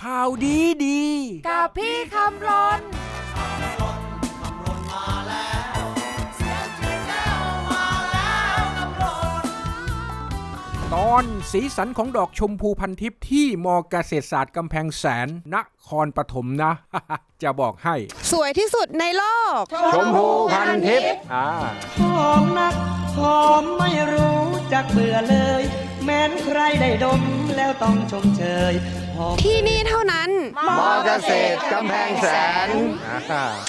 ข่าวดีดี กับพี่คำรนตอนสีสันของดอกชมพูพันทิพย์ที่มอเกษตรศาสตร์กำแพงแสนนครปฐมนะ จะบอกให้ สวยที่สุดในโลก ชมพูพันทิพย์อ่า หอมนักหอมไม่รู้จักเบื่อเลย แม้นใครได้ดมแล้วต้องชมเชยหอม ที่นี่เท่านั้น มอเกษตรกำแพงแสน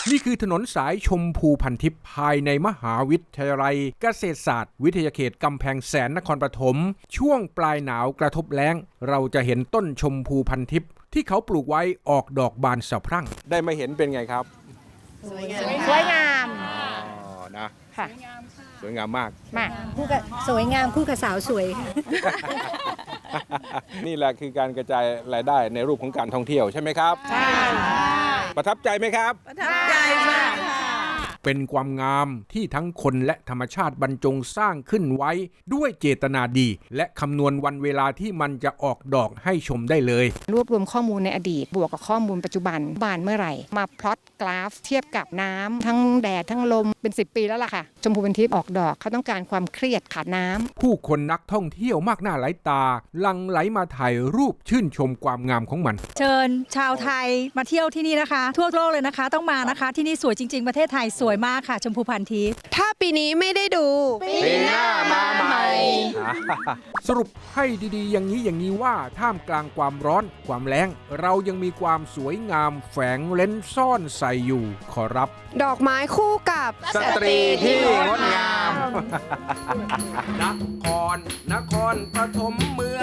นี่คือถนนสายชมพูพันทิพย์ภายในมหาวิทยาลัย เกษตรศาสตร์ วิทยาเขตกำแพงแสนนครปฐมช่วงปลายหนาวกระทบแล้ง เราจะเห็นต้นชมพูพันทิพย์ที่เขาปลูกไว้ออกดอกบานสะพรั่ง ได้มาเห็นเป็นไงครับ สวยงามอ๋อ นะค่ะ สวยงามมาก มาคู่กับสวยงามคู่กับสาวสวยค่ะ นี่แหละคือการกระจายรายได้ในรูปของการท่องเที่ยวใช่ไหมครับ ใช่ ประทับใจไหมครับ ประทับใจมาก เป็นความงามที่ทั้งคนและธรรมชาติบรรจงสร้างขึ้นไว้ด้วยเจตนาดี และคำนวณวันเวลาที่มันจะออกดอกให้ชมได้เลย รวบรวมข้อมูลในอดีต บวกกับข้อมูลปัจจุบันบานเมื่อไหร่ มาพลอตกราฟ เทียบกับน้ำทั้งแดดทั้งลมเป็น 10 ปีแล้วล่ะค่ะ ชมพูเป็นทิพย์ออกดอกเขาต้องการความเครียดขาดน้ำผู้คนนักท่องเที่ยวมากหน้าหลายตาหลังไหลมาถ่ายรูปชื่นชมความงามของมัน เชิญชาวไทยมาเที่ยวที่นี่นะคะ ทั่วโลกเลยนะคะ ต้องมานะคะ ที่นี่สวยจริง ๆ ประเทศไทยสวยมากค่ะ ชมพูพันทิพย์ถ้าปีนี้ไม่ได้ดู ปีหน้ามาใหม่ สรุปให้ดีๆ อย่างนี้อย่างนี้ว่าท่ามกลางความร้อนความแล้งเรายังมีความสวยงามแฝงเล้นซ่อนใส่อยู่ ขอรับ ดอกไม้คู่กับ สตรีที่งดงาม นครนครปฐมเมือง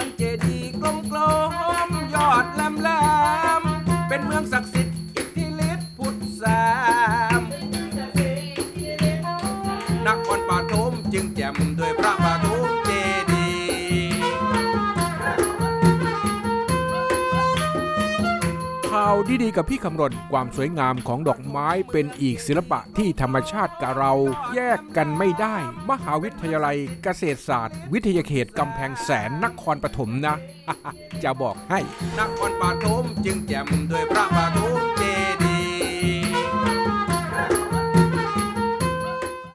จึงแจ่มด้วยพระปฐมเจดีข่าวดีๆกับพี่คำรณความสวยงามของดอกไม้เป็นอีกศิลปะที่ธรรมชาติกับเราแยกกันไม่ได้ มหาวิทยาลัยเกษตรศาสตร์ วิทยาเขตกำแพงแสนนครปฐมนะ จะบอกให้ นครปฐมจึงแจ่มด้วยพระปฐม